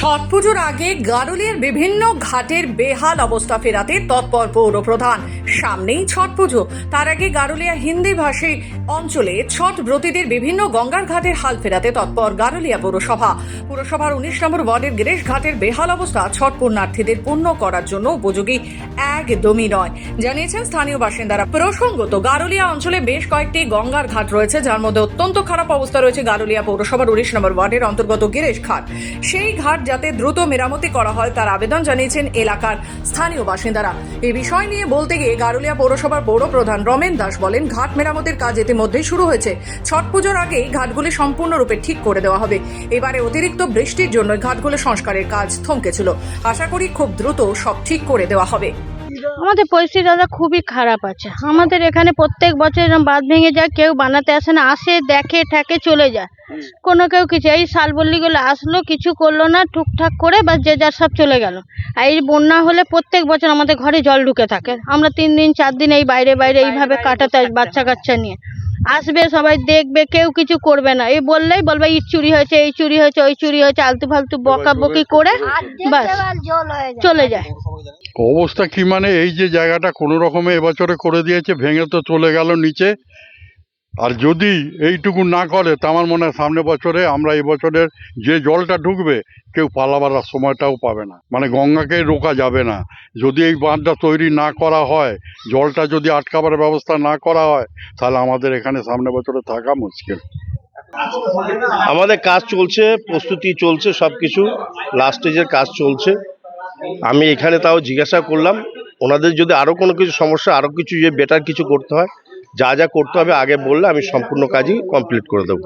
ছট পুজোর আগে গারুলিয়ার বিভিন্ন ঘাটের বেহাল অবস্থা ফেরাতে তৎপর পৌর প্রধান সামনেই ছট পুজো। তার আগে গারুলিয়া হিন্দি ভাষী অঞ্চলে ছট ব্রতীদের বিভিন্ন গঙ্গার ঘাটের হাল ফেরাতে তৎপর গারুলিয়া পৌরসভা। পুরসভার উনিশ নম্বর ওয়ার্ডের গিরেশ ঘাটের বেহাল অবস্থা ছট পুণ্যার্থীদের পূর্ণ করার জন্য উপযোগী একদমই নয়, জানিয়েছেন স্থানীয় বাসিন্দারা। প্রসঙ্গত, গারুলিয়া অঞ্চলে বেশ কয়েকটি গঙ্গার ঘাট রয়েছে, যার মধ্যে অত্যন্ত খারাপ অবস্থা রয়েছে গারুলিয়া পৌরসভার উনিশ নম্বর ওয়ার্ডের অন্তর্গত গিরেশ ঘাট। সেই ঘাট যাতে দ্রুত মেরামতি করা হয় তার আবেদন জানিয়েছেন এলাকার স্থানীয় বাসিন্দারা। এ বিষয় নিয়ে বলতে গিয়ে গারুলিয়া পৌরসভার পৌর প্রধান রমেন দাস বলেন, ঘাট মেরামতের কাজ ইতিমধ্যেই শুরু হয়েছে। ছট পুজোর আগেই ঘাটগুলি সম্পূর্ণরূপে ঠিক করে দেওয়া হবে। এবারে অতিরিক্ত বৃষ্টির জন্য ঘাটগুলো সংস্কারের কাজ থমকেছিল। আশা করি খুব দ্রুত সব ঠিক করে দেওয়া হবে। আমাদের পরিস্থিতি দাদা খুবই খারাপ আছে। আমাদের এখানে প্রত্যেক বছর এরকম বাঁধ ভেঙে যায় কেউ বানাতে আসে না আসে দেখে ঠেকে চলে যায়। কোনো কেউ কিছু এই শালবল্লিগুলো আসলো কিছু করল না টুকঠাক করে বা যে যার সব চলে গেল। আর এই বন্যা হলে প্রত্যেক বছর আমাদের ঘরে জল ঢুকে থাকে। আমরা তিন দিন চার দিন এই বাইরে বাইরে এইভাবে কাটাতে বাচ্চা কাচ্চা নিয়ে। আসবে সবাই দেখবে কেউ কিছু করবে না। এই বললেই বলবে ইট চুরি হয়েছে এই চুরি হয়েছে ওই চুরি হয়েছে। আলতু ফালতু বকাবকি করে বাস। চলে যায়। অবস্থা কি মানে? এই যে জায়গাটা কোনো রকমে এবছরে করে দিয়েছে ভেঙে তো চলে গেল নিচে। আর যদি এইটুকু না করে, তা আমার মনে হয় সামনে বছরে আমরা এবছরের যে জলটা ঢুকবে, কেউ পালাবার সময়টাও পাবে না। মানে গঙ্গাকে রোকা যাবে না। যদি এই বাঁধটা তৈরি না করা হয়, জলটা যদি আটকাবার ব্যবস্থা না করা হয়, তাহলে আমাদের এখানে সামনে বছরে থাকা মুশকিল। আমাদের কাজ চলছে, প্রস্তুতি চলছে সব কিছু লাস্ট স্টেজের কাজ চলছে। আমি এখানে তাও জিজ্ঞাসা করলাম, ওনাদের যদি আরও কোনো কিছু সমস্যা আরও কিছু যে বেটার কিছু করতে হয় যা যা করতে হবে আগে বললে আমি সম্পূর্ণ কাজই কমপ্লিট করে দেবো।